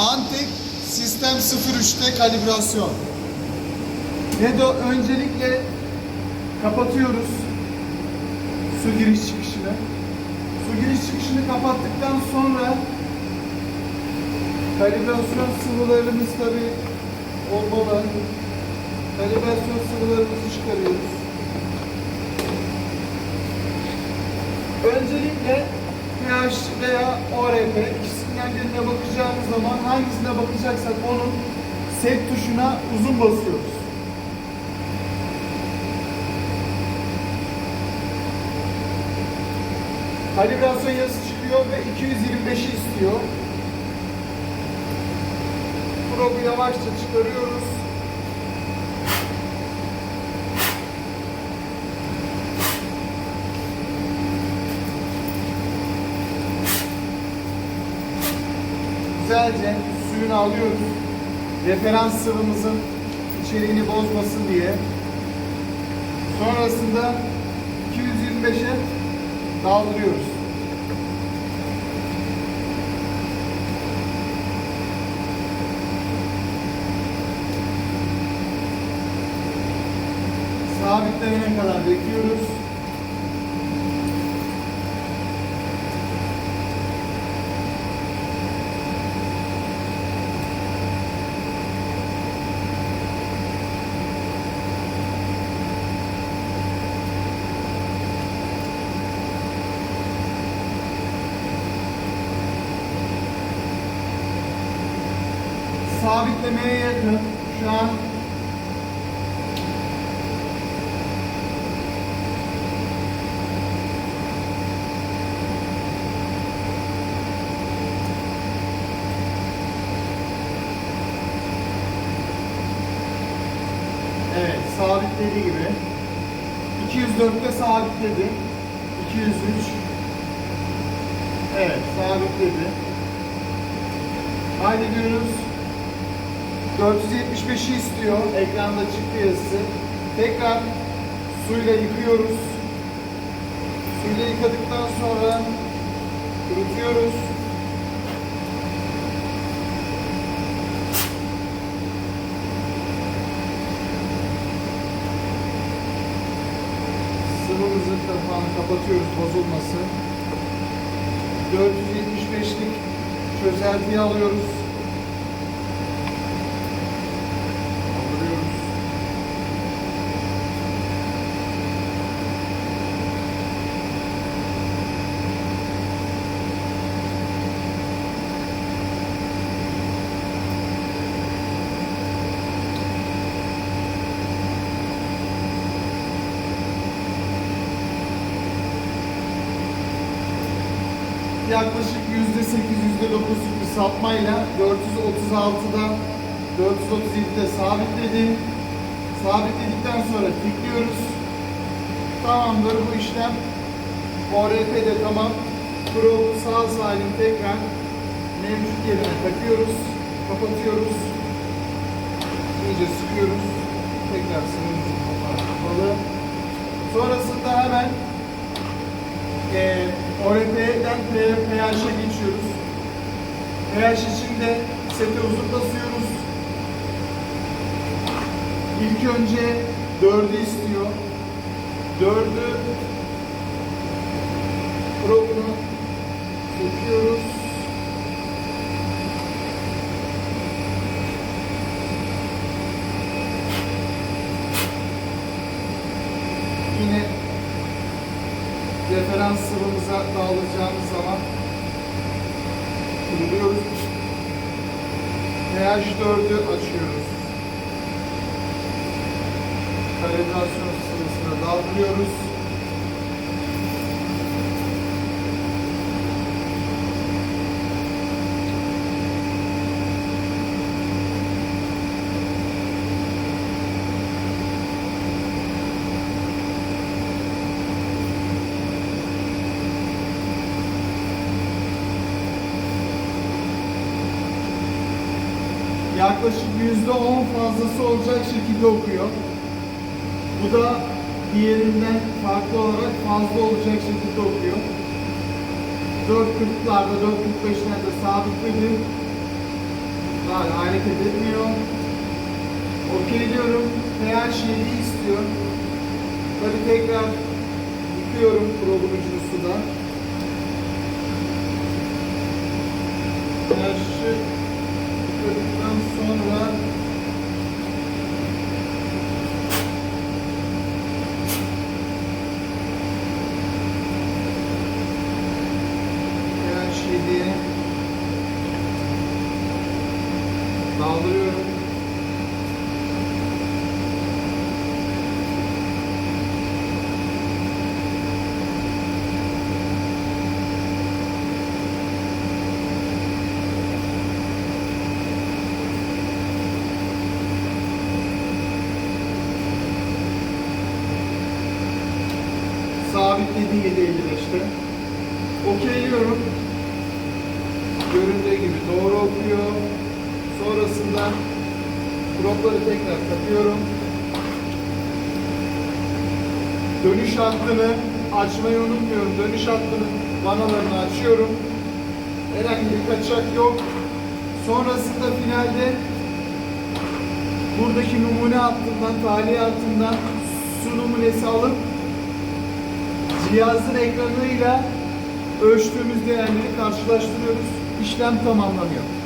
Antek Sistem 03'te kalibrasyon. Nedo öncelikle kapatıyoruz su giriş çıkışını. Su giriş çıkışını kapattıktan sonra kalibrasyon sıvılarımız tabi olmalı. Kalibrasyon sıvılarımızı çıkarıyoruz. Öncelikle pH veya ORP ikisinden birine bakacağımız zaman hangisine bakacaksak onun set tuşuna uzun basıyoruz. Kalibrasyon yazısı çıkıyor ve 225'i istiyor. Probu yavaşça çıkarıyoruz. Güzelce suyunu alıyoruz. Referans sıvımızın içeriğini bozmasın diye. Sonrasında 225'e daldırıyoruz. Sabitlenene kadar bekliyoruz. Sabitlemeye yakın. Şu an Evet, sabitlediği gibi. 204'te sabitledi. 203 Evet, sabitledi. Haydi diyoruz. 475'i istiyor. Ekranda çıktı yazısı. Tekrar suyla yıkıyoruz. Suyla yıkadıktan sonra kurutuyoruz. Sıvımızın kapağını kapatıyoruz bozulmasın. 475'lik çözeltiyi alıyoruz. Yaklaşık %8, %9'luk bir sapmayla 436'da 437'de sabitledi. Sabitledikten sonra tıklıyoruz. Tamamdır bu işlem. ORP de tamam. Pro sağ salim tekrar mevcut yerine takıyoruz. Kapatıyoruz. İyice sıkıyoruz. Tekrar sıvımızın kapağı kapalı. Sonrasında hemen ORP'den pH'e geçiyoruz. pH için de seti uzun basıyoruz. İlk önce 4'ü istiyor. 4'ü probunu söküyoruz. Yine referans sıvımıza dağılacağımız zaman kuruluyoruz. pH 4'ü açıyoruz. Kalibrasyon sıvısına daldırıyoruz. Yaklaşık yüzde on fazlası olacak şekilde okuyor. Bu da diğerinden farklı olarak fazla olacak şekilde okuyor. 4.40'larda, 4.45'lerde sabitledi. Daha hareket etmiyor. Okey diyorum. pH 7 istiyor. Tabi tekrar yıkıyorum probun ucunu suda. pH'i yıkadıktan sonra pH 7'ye Daldırıyorum. Sabitlediği 7.55'te. Okeyliyorum. Göründüğü gibi doğru okuyor. Sonrasında propları tekrar takıyorum. Dönüş hattını açmayı unutmuyorum. Dönüş hattının vanalarını açıyorum. Herhangi bir kaçak yok. Sonrasında finalde buradaki numune hattından, tali hattından su numunesi alıp cihazın ekranıyla ölçtüğümüz değerleri karşılaştırıyoruz. İşlem tamamlanıyor.